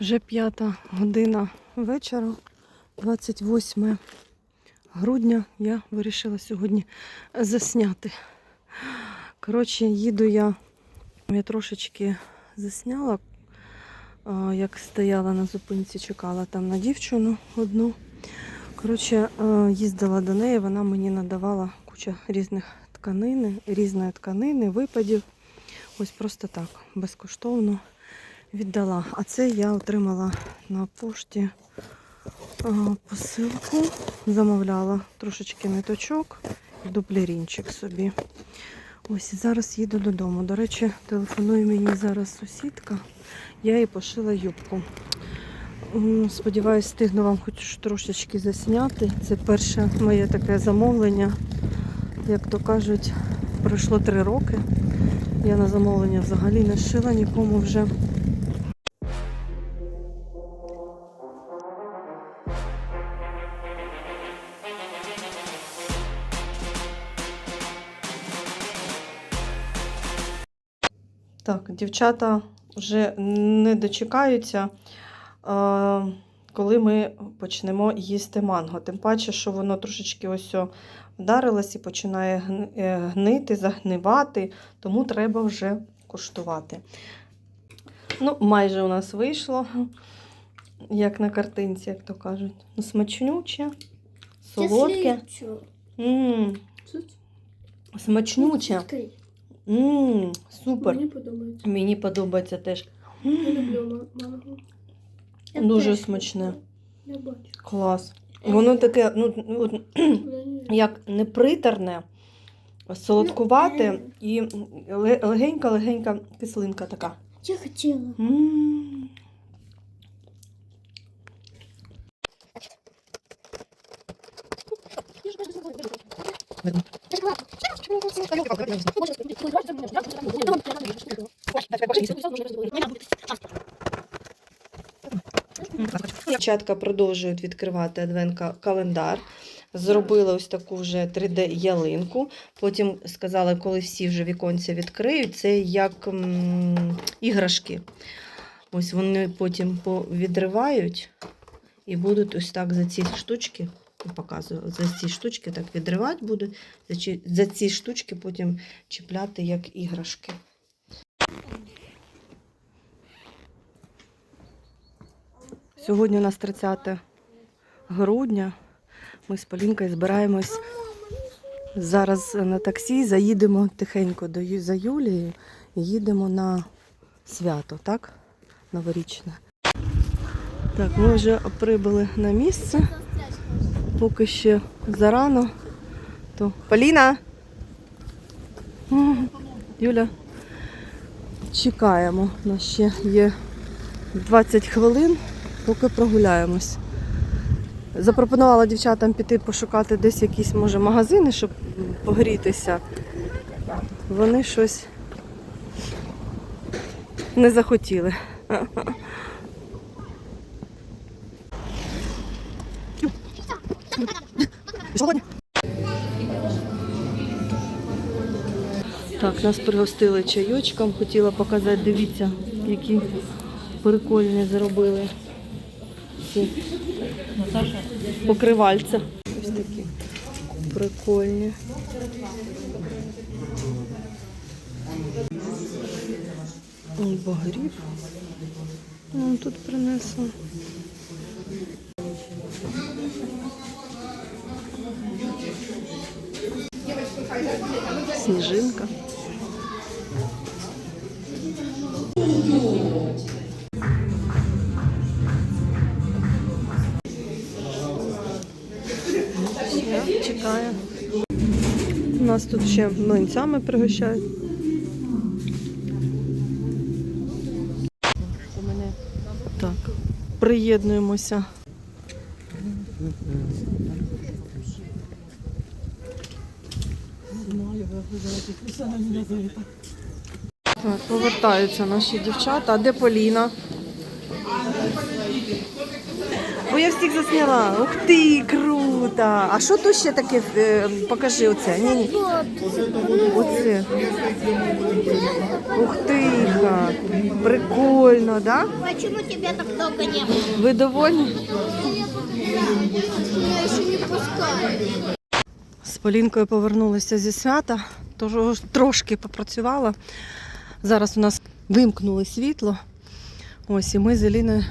Вже п'ята година вечора, 28 грудня. Я вирішила сьогодні засняти. Коротше, їду я. Я трошечки засняла, як стояла на зупинці, чекала там на дівчину одну. Коротше, їздила до неї, вона мені надавала кучу різних тканин, різної тканини, випадів. Ось просто так, безкоштовно віддала. А це я отримала на пошті посилку, замовляла трошечки ниточок і дублерінчик собі. Ось і зараз їду додому. До речі, телефонує мені зараз сусідка. Я їй пошила юбку. Сподіваюсь, встигну вам хоч трошечки засняти. Це перше моє таке замовлення. Як то кажуть, пройшло три роки. Я на замовлення взагалі не шила нікому вже. Дівчата вже не дочекаються, е, коли ми почнемо їсти манго. Тим паче, що воно трошечки ось вдарилось і починає е, гнити, загнивати, тому треба вже куштувати. Ну, майже у нас вийшло, як на картинці, як то кажуть. Ну, смачнюче, солодке. М, Смачнюче. М, Супер. Мені подобається. Мені подобається теж. Я люблю ма- манго. Я Дуже теж смачне. Я бачу. Клас. Воно таке, ну, ну, от, як непритерне, солодкувате і легенька-легенька кислинка така. Я хотіла. М. Дівчатка продовжують відкривати адвент-календар. Зробили ось таку вже 3D-ялинку. Потім сказали, коли всі вже віконця відкриють, це як м, іграшки. Ось вони потім відривають і будуть ось так за ці штучки, ну, показую, за ці штучки так відривати будуть, за ці, штучки потім чіпляти як іграшки. Сьогодні у нас 30 грудня. Ми з Полінкою збираємось зараз на таксі, заїдемо тихенько до за Юлією і їдемо на свято, так? Новорічне. Так, ми вже прибули на місце. Поки ще зарано. То Поліна. Юля. Чекаємо. У нас ще є 20 хвилин, поки прогуляємось. Запропонувала дівчатам піти пошукати десь якісь, може, магазини, щоб погрітися. Вони щось не захотіли. Так, нас пригостили чайочком. Хотіла показати, дивіться, які прикольні зробили ці покривальця. Ось такі прикольні. Багрів. Нам тут принесло. Сніжинка. Чекає. Нас тут ще млинцями пригощають. Приєднуємося. Так, повертаються наші дівчата. А де Поліна? Бо я всіх засняла. Ух ти, круто! А що тут ще таке? е, Покажи оце. Ні, ні. Оце. Ух ти, прикольно, да? Почему тебя так долго не было? Ви довольні? Меня еще не пускали. З Полінкою повернулися зі свята, тож трошки попрацювала. Зараз у нас вимкнули світло. Ось і ми з Еліною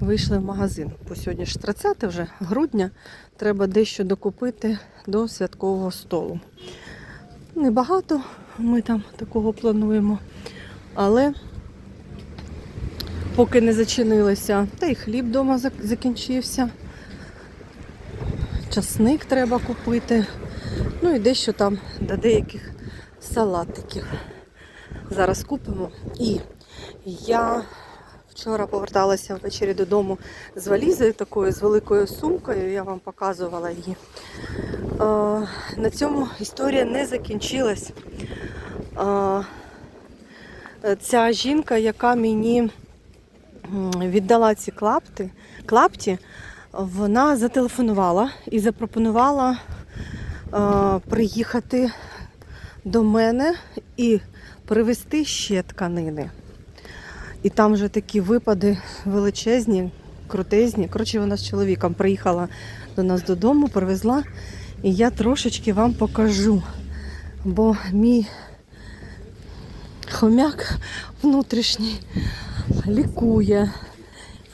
вийшли в магазин. Бо сьогодні ж 30 вже грудня. Треба дещо докупити до святкового столу. Небагато ми там такого плануємо. Але поки не зачинилися, та й хліб вдома закінчився. Часник треба купити. Ну і дещо там до деяких салатиків. Зараз купимо. І я вчора поверталася ввечері додому з валізою такою, з великою сумкою. Я вам показувала її. Е, на цьому історія не закінчилась. Е, ця жінка, яка мені віддала ці клапти, клапті, вона зателефонувала і запропонувала е, приїхати до мене і привезти ще тканини. І там вже такі випади величезні, крутезні. Коротше, вона з чоловіком приїхала до нас додому, привезла, і я трошечки вам покажу. Бо мій хомяк внутрішній лікує,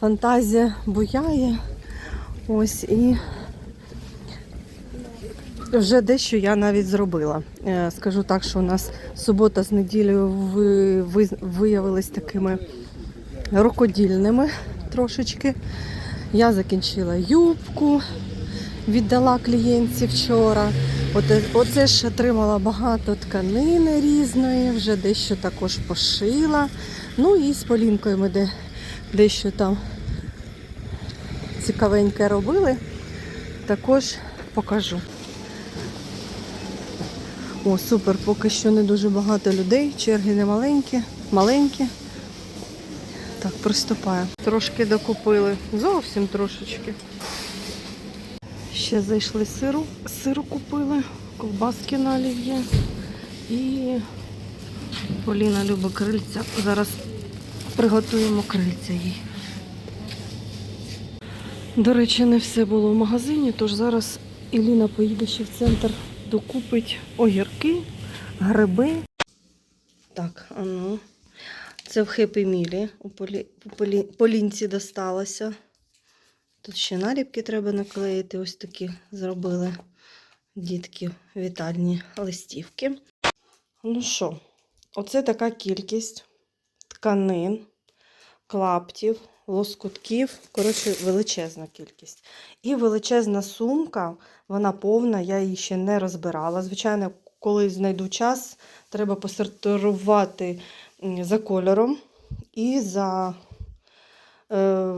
фантазія буяє. Ось і вже дещо я навіть зробила. Е, Скажу так, що у нас субота з неділею ви- ви- виявились такими рукодільними трошечки. Я закінчила юбку, віддала клієнтці вчора. Оте- Оце ж отримала багато тканини різної, вже дещо також пошила. Ну і з Полінкою ми де, дещо там цікавеньке робили. Також покажу. О, супер, поки що не дуже багато людей, черги не маленькі, маленькі. Так, приступаю. Трошки докупили. Зовсім трошечки. Ще зайшли сиру, сиру купили, ковбаски на олів'є. І Поліна любить крильця. Зараз приготуємо крильця їй. До речі, не все було в магазині, тож зараз Іліна поїде ще в центр докупить огірки, гриби. Так, а ну. Це в Хеппі Мілі у Полі, Полі, Полінці досталося. Тут ще наліпки треба наклеїти. Ось такі зробили дітки вітальні листівки. Ну що, оце така кількість тканин, клаптів, лоскутків. Коротше, величезна кількість. І величезна сумка, вона повна, я її ще не розбирала. Звичайно, коли знайду час, треба посортувати за кольором і за, е,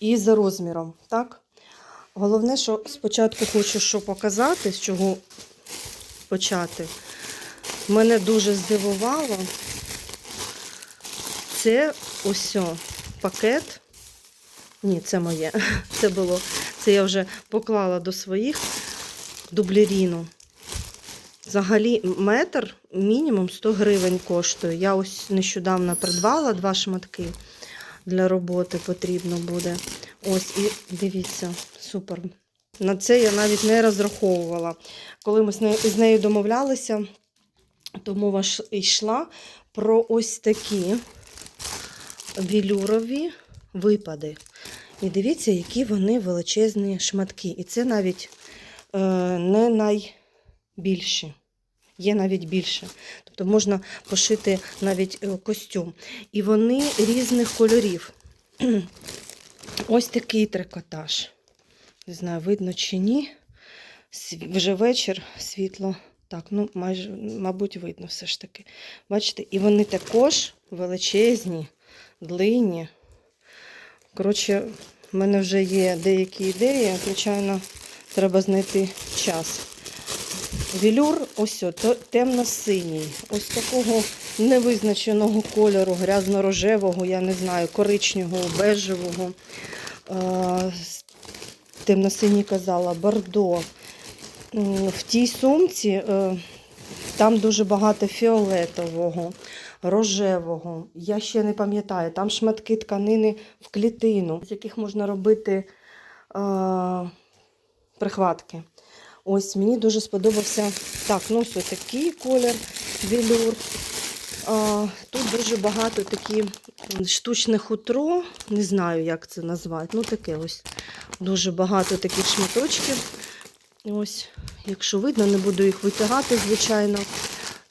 і за розміром. Так? Головне, що спочатку хочу що показати, з чого почати. Мене дуже здивувало. Це ось пакет. Ні, це моє. Це було. Це я вже поклала до своїх дублеріну. Взагалі, метр мінімум 100 гривень коштує. Я ось нещодавно придбала два шматки для роботи потрібно буде. Ось, і дивіться, супер. На це я навіть не розраховувала. Коли ми з нею, домовлялися, то мова йшла про ось такі вілюрові випади. І дивіться, які вони величезні шматки. І це навіть е, не найбільші. Є навіть більше. Тобто можна пошити навіть е, костюм. І вони різних кольорів. Ось такий трикотаж. Не знаю, видно чи ні. Вже вечір, світло. Так, ну майже, мабуть, видно все ж таки. Бачите, і вони також величезні, длинні. Коротше, в мене вже є деякі ідеї, звичайно, треба знайти час. Вілюр ось темно-синій, ось такого невизначеного кольору, грязно-рожевого, я не знаю, коричневого, бежевого. Темно-синій казала, бордо. В тій сумці е, там дуже багато фіолетового, рожевого. Я ще не пам'ятаю, там шматки тканини в клітину, з яких можна робити е, прихватки. Ось мені дуже сподобався так, ну ось такий колір велюр. А, тут дуже багато такі штучне хутро, не знаю, як це назвати. Ну, таке ось дуже багато таких шматочків. Ось, якщо видно, не буду їх витягати, звичайно.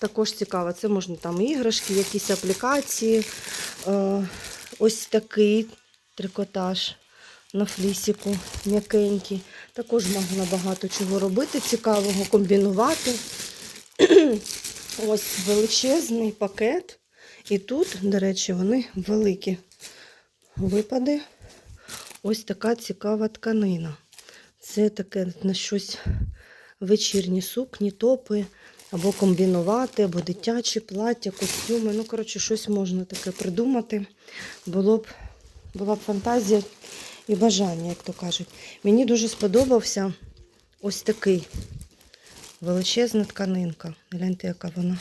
Також цікаво, це можна там іграшки, якісь аплікації. Е, ось такий трикотаж на флісіку, м'якенький. Також можна багато чого робити, цікавого, комбінувати. Ось величезний пакет. І тут, до речі, вони великі випади. Ось така цікава тканина. Це таке на щось вечірні сукні, топи, або комбінувати, або дитячі плаття, костюми. Ну, коротше, щось можна таке придумати. Було б, була б фантазія і бажання, як то кажуть. Мені дуже сподобався ось такий величезна тканинка. Гляньте, яка вона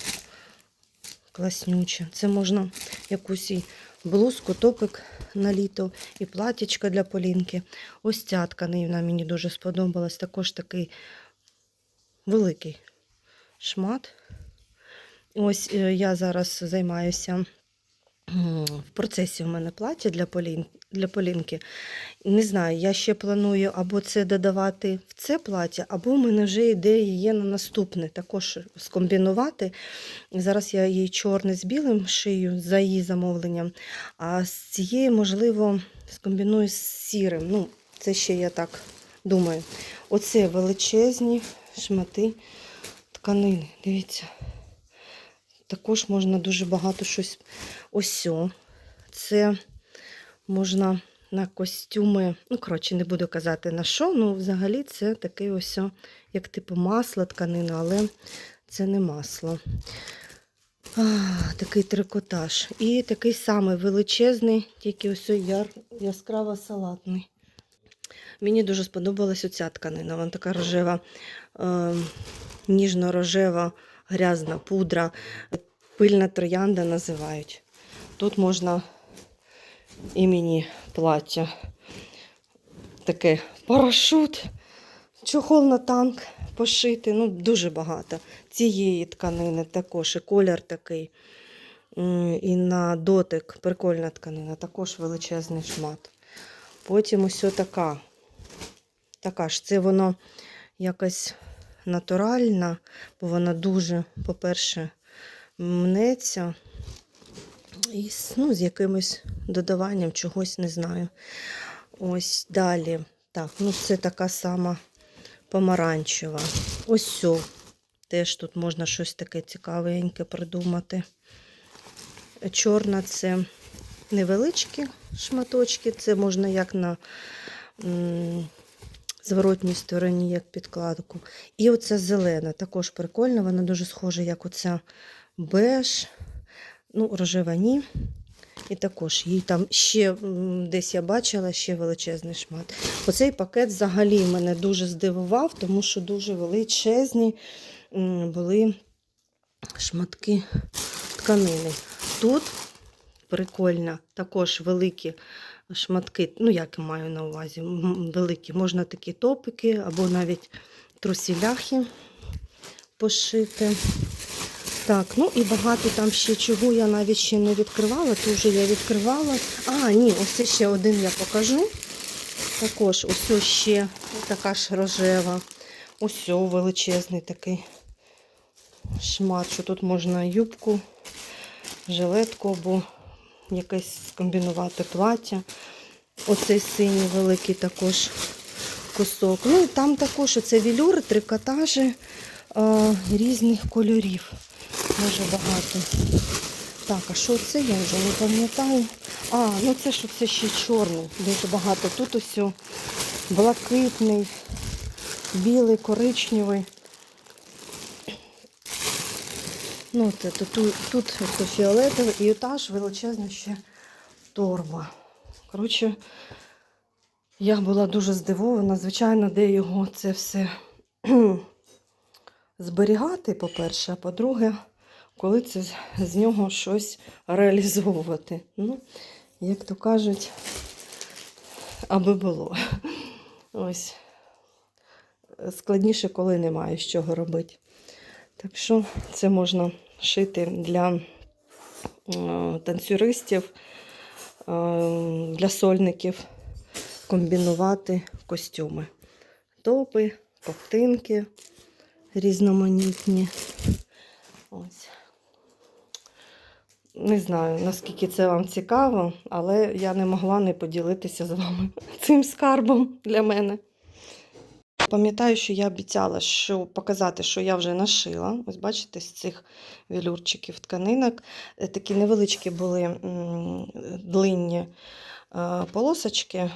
класнюча. Це можна якусь і блузку, топик на літо, і платічка для полінки. Ось ця тканина мені дуже сподобалась. Також такий великий шмат. Ось е, я зараз займаюся в процесі у мене плаття для, полін, для полінки. Не знаю, я ще планую або це додавати в це плаття, або в мене вже ідея є на наступне, також скомбінувати. Зараз я її чорне з білим шию за її замовленням, а з цієї, можливо, скомбіную з сірим. Ну, це ще я так думаю. Оце величезні шмати тканини. Дивіться. Також можна дуже багато щось. Ось. Це можна на костюми. Ну, коротше, не буду казати на що. Ну, взагалі, це такий ось, як типу масло тканина, але це не масло. А, такий трикотаж. І такий самий величезний, тільки ось яр, яскраво салатний. Мені дуже сподобалась оця тканина. Вона така рожева, е, ніжно-рожева, грязна пудра. Пильна троянда називають. Тут можна і мені плаття. Таке парашут, чохол на танк пошити. Ну, дуже багато. Цієї тканини також і колір такий. І на дотик прикольна тканина, також величезний шмат. Потім ось така. Така ж це воно якась натуральна, бо вона дуже, по-перше, мнеться. І ну, з якимось додаванням чогось не знаю. Ось далі. Так, ну це така сама помаранчева. Ось сьо. Теж тут можна щось таке цікавеньке придумати. Чорна це невеличкі шматочки, це можна як на зворотній стороні, як підкладку. І оця зелена, також прикольна, вона дуже схожа, як оця беж, ну, рожева ні. І також їй там ще десь я бачила ще величезний шмат. Оцей пакет взагалі мене дуже здивував, тому що дуже величезні були шматки тканини. Тут прикольно, також великі шматки, ну як я маю на увазі, великі, можна такі топики або навіть трусіляхи пошити. Так, ну і багато там ще чого я навіть ще не відкривала, то вже я відкривала. А, ні, ось ще один я покажу. Також ось ще така ж рожева. Ось величезний такий шмат, що тут можна юбку, жилетку або якесь скомбінувати плаття. Оцей синій великий також кусок. Ну і там також оце вілюри, трикотажі е, різних кольорів. Дуже багато. Так, а що це я вже не пам'ятаю. А, ну це ж це ще чорний, дуже багато. Тут ось блакитний, білий, коричневий. Ну, це, тут, тут, тут ось фіолетовий і та ж величезна ще торба. Коротше, Я була дуже здивована, звичайно, де його це все зберігати, по-перше, а по-друге, коли це з нього щось реалізовувати. Ну, як то кажуть, аби було. Ось. Складніше, коли немає з чого робити. Так що це можна шити для танцюристів, е, для сольників, комбінувати костюми. Топи, ковтинки різноманітні. Ось. Не знаю, наскільки це вам цікаво, але я не могла не поділитися з вами цим скарбом для мене. Пам'ятаю, що я обіцяла що показати, що я вже нашила. Ось бачите, з цих велюрчиків тканинок. Е, Такі невеличкі були длинні е, полосочки,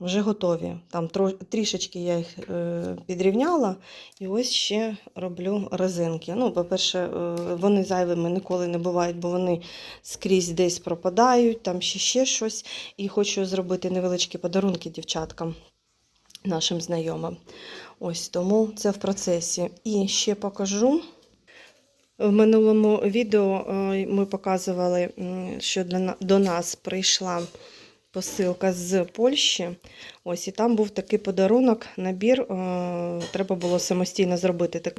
вже готові. Там трішечки я їх е, підрівняла, і ось ще роблю резинки. Ну, по-перше, вони зайвими ніколи не бувають, бо вони скрізь десь пропадають, там ще ще щось. І хочу зробити невеличкі подарунки дівчаткам, нашим знайомим. Ось тому це в процесі. І ще покажу. В минулому відео е, ми показували, що до нас прийшла посилка з Польщі. Ось і там був такий подарунок, набір. е, Треба було самостійно зробити.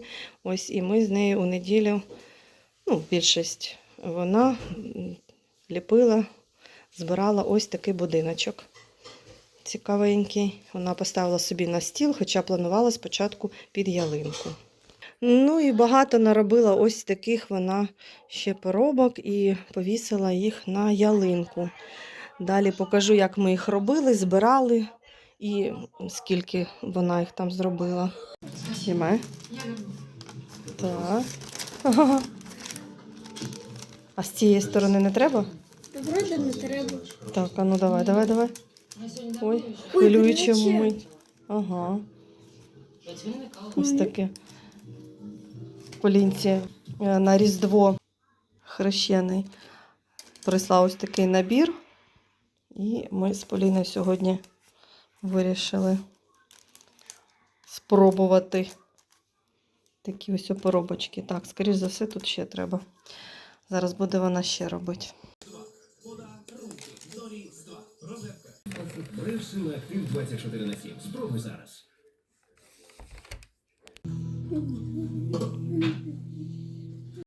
Ось і ми з нею у неділю, ну, більшість вона ліпила, збирала ось такий будиночок. Цікавенький. Вона поставила собі на стіл, хоча планувала спочатку під ялинку. Ну і багато наробила ось таких вона ще поробок і повісила їх на ялинку. Далі покажу, як ми їх робили, збирали і скільки вона їх там зробила. Сіме. Так. А з цієї сторони не треба? Вроде не треба. Так, а ну давай, давай, давай. Ой, хвилююча мить. Ага. Ось таке. Полінці е, на Різдво хрещений. Прислав ось такий набір. І ми з Поліною сьогодні вирішили спробувати такі ось поробочки. Так, скоріш за все, тут ще треба. Зараз буде вона ще робити. Ревсин актив 24 на 7. Спробуй зараз.